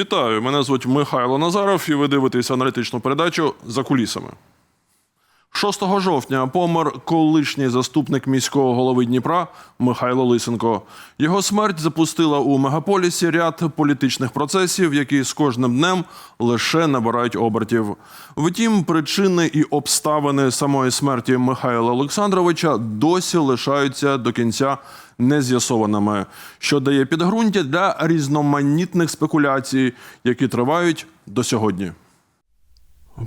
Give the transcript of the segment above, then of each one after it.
Вітаю! Мене звуть Михайло Назаров, і ви дивитесь аналітичну передачу за кулісами. 6 жовтня помер колишній заступник міського голови Дніпра Михайло Лисенко. Його смерть запустила у мегаполісі ряд політичних процесів, які з кожним днем лише набирають обертів. Втім, причини і обставини самої смерті Михайла Олександровича досі лишаються до кінця нез'ясованими, що дає підґрунтя для різноманітних спекуляцій, які тривають до сьогодні.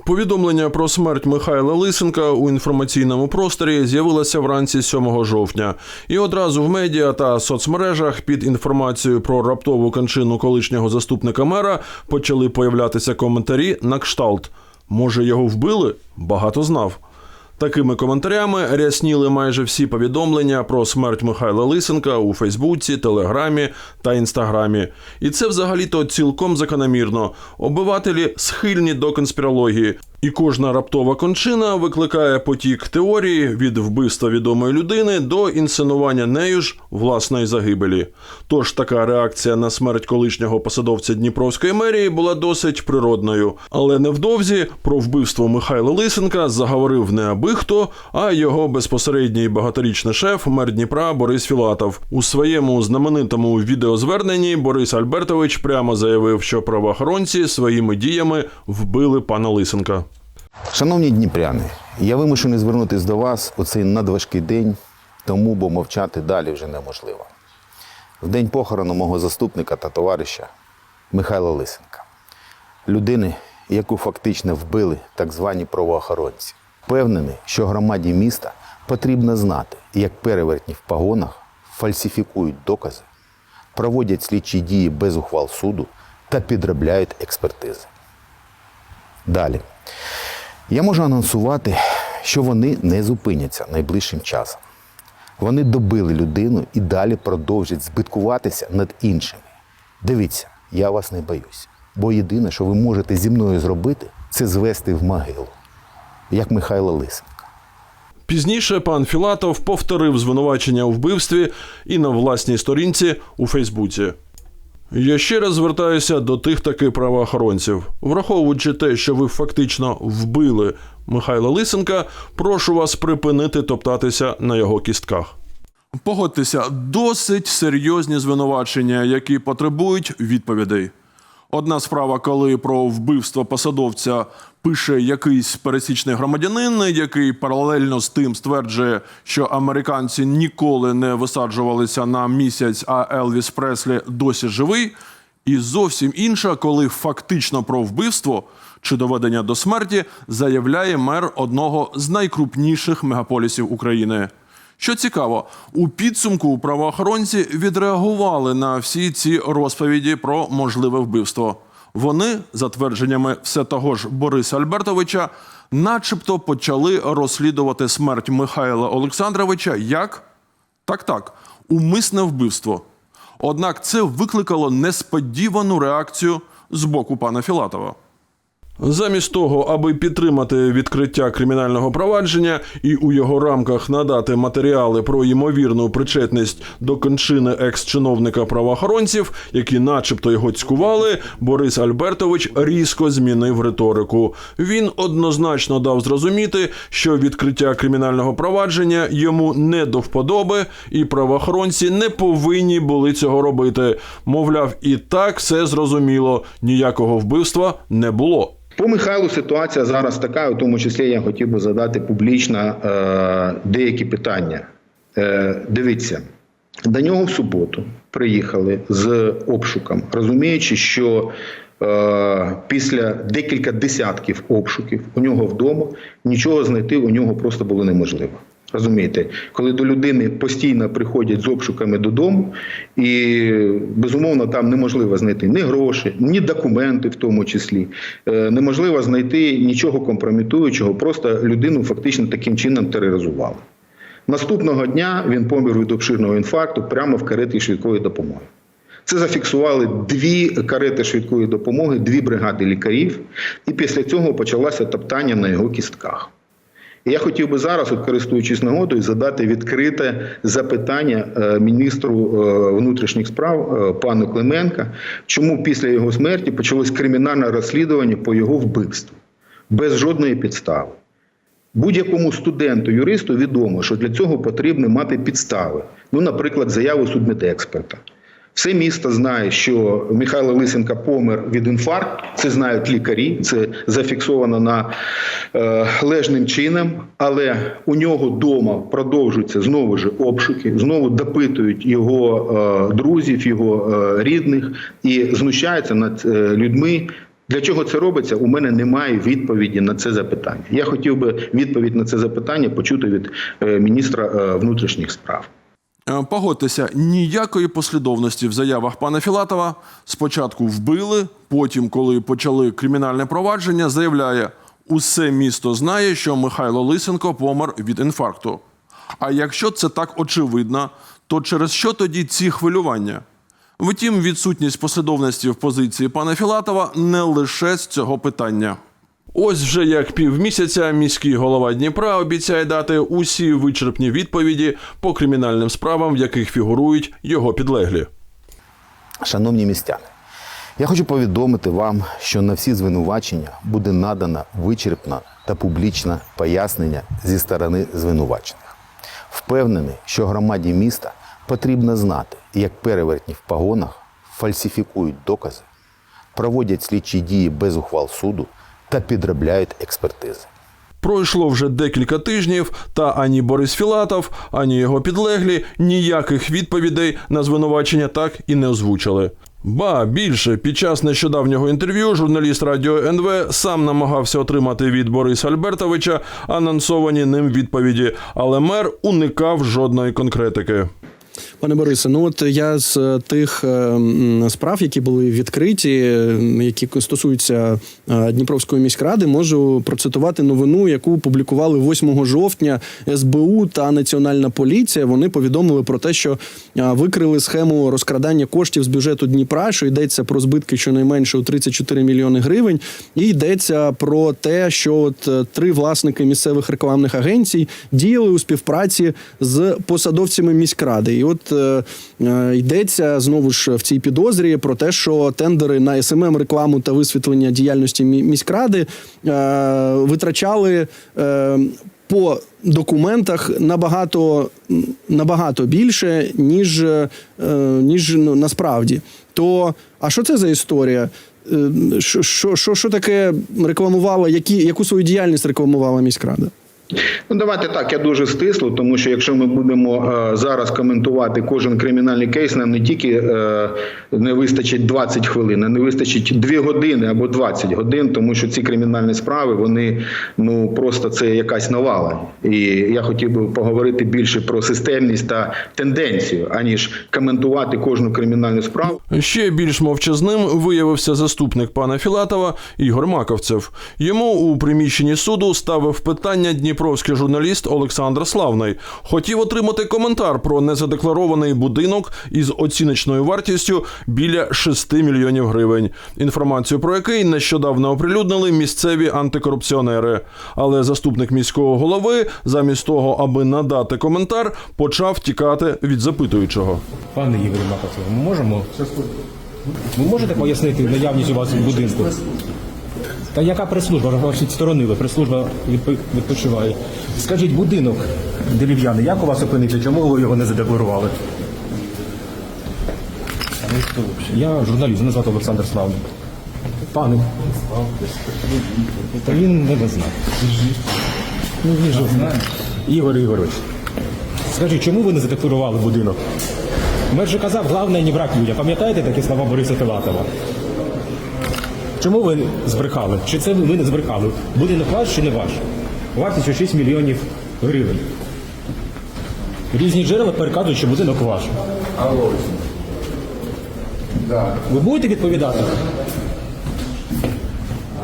Повідомлення про смерть Михайла Лисенка у інформаційному просторі з'явилося вранці 7 жовтня, і одразу в медіа та соцмережах під інформацією про раптову кончину колишнього заступника мера почали появлятися коментарі на кшталт. Може, його вбили? Багато знав. Такими коментарями рясніли майже всі повідомлення про смерть Михайла Лисенка у Фейсбуці, Телеграмі та Інстаграмі. І це взагалі-то цілком закономірно. Обивателі схильні до конспірології. І кожна раптова кончина викликає потік теорії від вбивства відомої людини до інсценування нею ж власної загибелі. Тож така реакція на смерть колишнього посадовця Дніпровської мерії була досить природною. Але невдовзі про вбивство Михайла Лисенка заговорив не аби хто, а його безпосередній багаторічний шеф мер Дніпра Борис Філатов. У своєму знаменитому відеозверненні Борис Альбертович прямо заявив, що правоохоронці своїми діями вбили пана Лисенка. Шановні дніпряни, я вимушений звернутися до вас у цей надважкий день, тому бо мовчати далі вже неможливо. В день похорону мого заступника та товариша Михайла Лисенка, людини, яку фактично вбили так звані правоохоронці. Впевнений, що громаді міста потрібно знати, як перевертні в погонах фальсифікують докази, проводять слідчі дії без ухвал суду та підробляють експертизи. Далі. Я можу анонсувати, що вони не зупиняться найближчим часом. Вони добили людину і далі продовжать збиткуватися над іншими. Дивіться, я вас не боюся. Бо єдине, що ви можете зі мною зробити, це звести в могилу, як Михайло Лисенка. Пізніше пан Філатов повторив звинувачення у вбивстві і на власній сторінці у Фейсбуці. Я ще раз звертаюся до тих таки правоохоронців. Враховуючи те, що ви фактично вбили Михайла Лисенка, прошу вас припинити топтатися на його кістках. Погодьтеся, досить серйозні звинувачення, які потребують відповідей. Одна справа, коли про вбивство посадовця пише якийсь пересічний громадянин, який паралельно з тим стверджує, що американці ніколи не висаджувалися на місяць, а Елвіс Преслі досі живий. І зовсім інша, коли фактично про вбивство чи доведення до смерті заявляє мер одного з найкрупніших мегаполісів України. Що цікаво, у підсумку правоохоронці відреагували на всі ці розповіді про можливе вбивство. Вони, за твердженнями все того ж Бориса Альбертовича, начебто почали розслідувати смерть Михайла Олександровича як так, так, умисне вбивство. Однак це викликало несподівану реакцію з боку пана Філатова. Замість того, аби підтримати відкриття кримінального провадження і у його рамках надати матеріали про ймовірну причетність до кончини екс-чиновника правоохоронців, які, начебто, його цькували, Борис Альбертович різко змінив риторику. Він однозначно дав зрозуміти, що відкриття кримінального провадження йому не до вподоби, і правоохоронці не повинні були цього робити. Мовляв, і так все зрозуміло. Ніякого вбивства не було. По Михайлу ситуація зараз така, у тому числі я хотів би задати публічно е, деякі питання. Е, дивіться, до нього в суботу приїхали з обшуком, розуміючи, що е, після декілька десятків обшуків у нього вдома нічого знайти у нього просто було неможливо. Розумієте, коли до людини постійно приходять з обшуками додому, і безумовно там неможливо знайти ні гроші, ні документи, в тому числі, Е, неможливо знайти нічого компрометуючого, просто людину фактично таким чином тероризували. Наступного дня він помер від обширного інфаркту прямо в кареті швидкої допомоги. Це зафіксували дві карети швидкої допомоги, дві бригади лікарів, і після цього почалося топтання на його кістках. Я хотів би зараз, от користуючись нагодою, задати відкрите запитання е, міністру е, внутрішніх справ е, пану Клименка, чому після його смерті почалось кримінальне розслідування по його вбивству без жодної підстави. Будь-якому студенту, юристу відомо, що для цього потрібно мати підстави. Ну, наприклад, заяву судмедексперта. Все місто знає, що Михайло Лисенко помер від інфаркту. Це знають лікарі, це зафіксовано на е, лежним чином. Але у нього вдома продовжуються знову ж обшуки, знову допитують його е, друзів, його е, рідних і знущаються над е, людьми. Для чого це робиться? У мене немає відповіді на це запитання. Я хотів би відповідь на це запитання почути від е, міністра е, внутрішніх справ. Е, Погодьтеся, ніякої послідовності в заявах пана Філатова спочатку вбили, потім, коли почали кримінальне провадження, заявляє: усе місто знає, що Михайло Лисенко помер від інфаркту. А якщо це так очевидно, то через що тоді ці хвилювання? Втім, відсутність послідовності в позиції пана Філатова не лише з цього питання. Ось вже як півмісяця міський голова Дніпра обіцяє дати усі вичерпні відповіді по кримінальним справам, в яких фігурують його підлеглі. Шановні містяни, я хочу повідомити вам, що на всі звинувачення буде надано вичерпне та публічне пояснення зі сторони звинувачених. Впевнений, що громаді міста потрібно знати, як перевертні в погонах фальсифікують докази, проводять слідчі дії без ухвал суду та підробляють експертизи. Пройшло вже декілька тижнів, та ані Борис Філатов, ані його підлеглі ніяких відповідей на звинувачення так і не озвучили. Ба більше під час нещодавнього інтерв'ю журналіст радіо НВ сам намагався отримати від Бориса Альбертовича анонсовані ним відповіді, але мер уникав жодної конкретики. Пане Борисе, ну от я з е, тих е, справ, які були відкриті, е, які стосуються Дніпровської міськради, можу процитувати новину, яку публікували 8 жовтня СБУ та Національна поліція. Вони повідомили про те, що викрили схему розкрадання коштів з бюджету Дніпра, що йдеться про збитки щонайменше у 34 мільйони гривень, і йдеться про те, що от три власники місцевих рекламних агенцій діяли у співпраці з посадовцями міськради. І от е, е, йдеться знову ж в цій підозрі про те, що тендери на СММ рекламу та висвітлення діяльності міськради е, витрачали. По документах набагато набагато більше, ніж, ніж ну, насправді. То а що це за історія? Що, що, що таке рекламувала, які, яку свою діяльність рекламувала міськрада? Ну, давайте так, я дуже стисло, тому що якщо ми будемо е, зараз коментувати кожен кримінальний кейс, нам не тільки е, не вистачить 20 хвилин, а не вистачить 2 години або 20 годин, тому що ці кримінальні справи, вони ну просто це якась навала. І я хотів би поговорити більше про системність та тенденцію, аніж коментувати кожну кримінальну справу. Ще більш мовчазним виявився заступник пана Філатова Ігор Маковцев. Йому у приміщенні суду ставив питання дніпровський журналіст Олександр Славний. Хотів отримати коментар про незадекларований будинок із оціночною вартістю біля 6 мільйонів гривень. Інформацію про який нещодавно оприлюднили місцеві антикорупціонери. Але заступник міського голови, замість того, аби надати коментар, почав тікати від запитуючого. Пане Ігорі Макарцев, ми можемо? Ви можете пояснити наявність у вас в будинку? Та яка прес-служба? Вас відсторонили, прес-служба відпочиває. Скажіть, будинок дерев'яний, як у вас опинився? Чому ви його не задекларували? Я журналіст, мене звати Олександр Славник. Пане. Та він не знає. Ну, він же знає. Ігор Ігорович, скажіть, чому ви не задекларували будинок? Мер же казав, головне не брак людям. Пам'ятаєте такі слова Бориса Филатова? Чому ви збрехали? Чи це ви не збрехали? Будинок ваш чи не ваш? Вартість у 6 мільйонів гривень. Різні джерела переказують, що будинок ваш. Ви будете відповідати?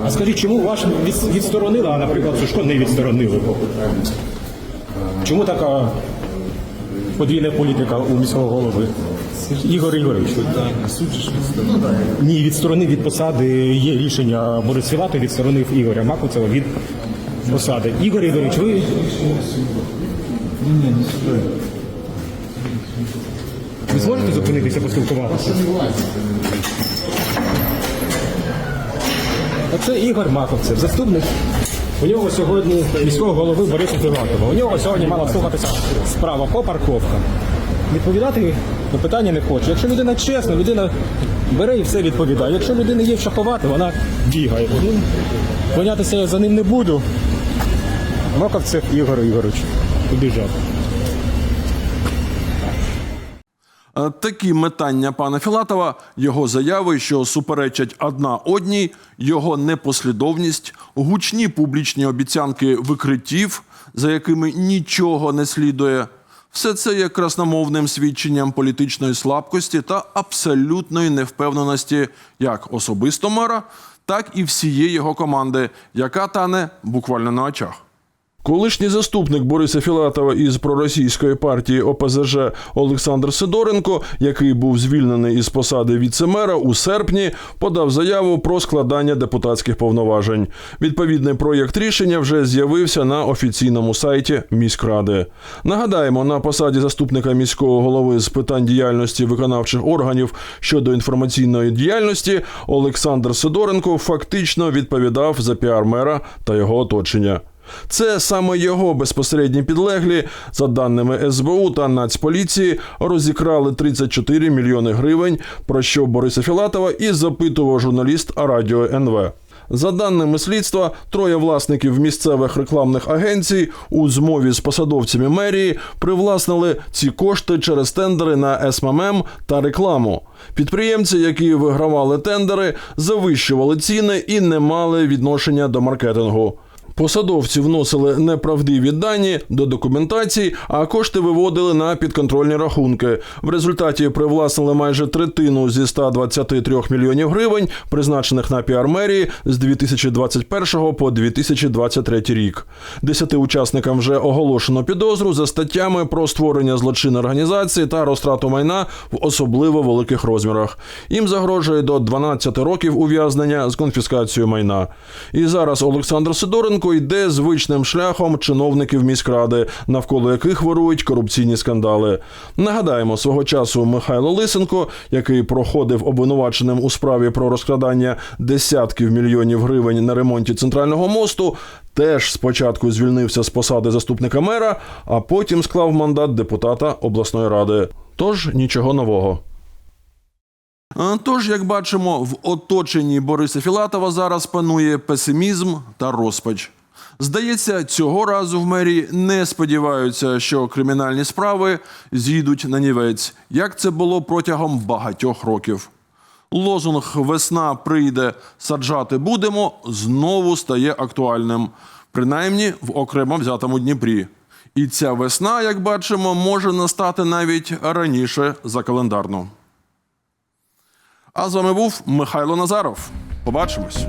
А скажіть, чому ваш від- відсторонили, а, наприклад, Сушко не відсторонили? Чому така подвійна політика у міського голови? Ігор Ігорович. Ні, відсторонив від посади є рішення Борис Філатов відсторонив Ігоря Макуцева від посади. Ігор Ігорович, ви ви зможете зупинитися поспілкуватися? Оце Ігор Маковцев, заступник. У нього сьогодні міського голови Бориса Філатова. У нього сьогодні мала слухатися справа по парковкам. Відповідати на питання не хоче. Якщо людина чесна, людина бере і все відповідає. Якщо людина є що ховати, вона бігає. Понятися я за ним не буду. Моковцев Ігор Ігорович. Убіжав. Такі метання пана Філатова, його заяви, що суперечать одна одній, його непослідовність, гучні публічні обіцянки викриттів, за якими нічого не слідує. Все це є красномовним свідченням політичної слабкості та абсолютної невпевненості як особисто мера, так і всієї його команди, яка тане буквально на очах. Колишній заступник Бориса Філатова із проросійської партії ОПЗЖ Олександр Сидоренко, який був звільнений із посади віцемера у серпні, подав заяву про складання депутатських повноважень. Відповідний проєкт рішення вже з'явився на офіційному сайті міськради. Нагадаємо, на посаді заступника міського голови з питань діяльності виконавчих органів щодо інформаційної діяльності Олександр Сидоренко фактично відповідав за піар мера та його оточення. Це саме його безпосередні підлеглі, за даними СБУ та Нацполіції, розікрали 34 мільйони гривень, про що Бориса Філатова і запитував журналіст Радіо НВ. За даними слідства, троє власників місцевих рекламних агенцій у змові з посадовцями мерії привласнили ці кошти через тендери на СММ та рекламу. Підприємці, які вигравали тендери, завищували ціни і не мали відношення до маркетингу. Посадовці вносили неправдиві дані до документації, а кошти виводили на підконтрольні рахунки. В результаті привласнили майже третину зі 123 мільйонів гривень, призначених на піар мерії з 2021 по 2023 рік. Десяти учасникам вже оголошено підозру за статтями про створення злочинної організації та розтрату майна в особливо великих розмірах. Їм загрожує до 12 років ув'язнення з конфіскацією майна. І зараз Олександр Сидоренко йде звичним шляхом чиновників міськради, навколо яких вирують корупційні скандали. Нагадаємо, свого часу Михайло Лисенко, який проходив обвинуваченим у справі про розкрадання десятків мільйонів гривень на ремонті центрального мосту, теж спочатку звільнився з посади заступника мера, а потім склав мандат депутата обласної ради. Тож нічого нового. Тож, як бачимо, в оточенні Бориса Філатова зараз панує песимізм та розпач. Здається, цього разу в мерії не сподіваються, що кримінальні справи зійдуть на нівець, як це було протягом багатьох років. Лозунг Весна прийде, саджати будемо знову стає актуальним, принаймні в окремо взятому Дніпрі. І ця весна, як бачимо, може настати навіть раніше за календарну. А з вами був Михайло Назаров. Побачимось.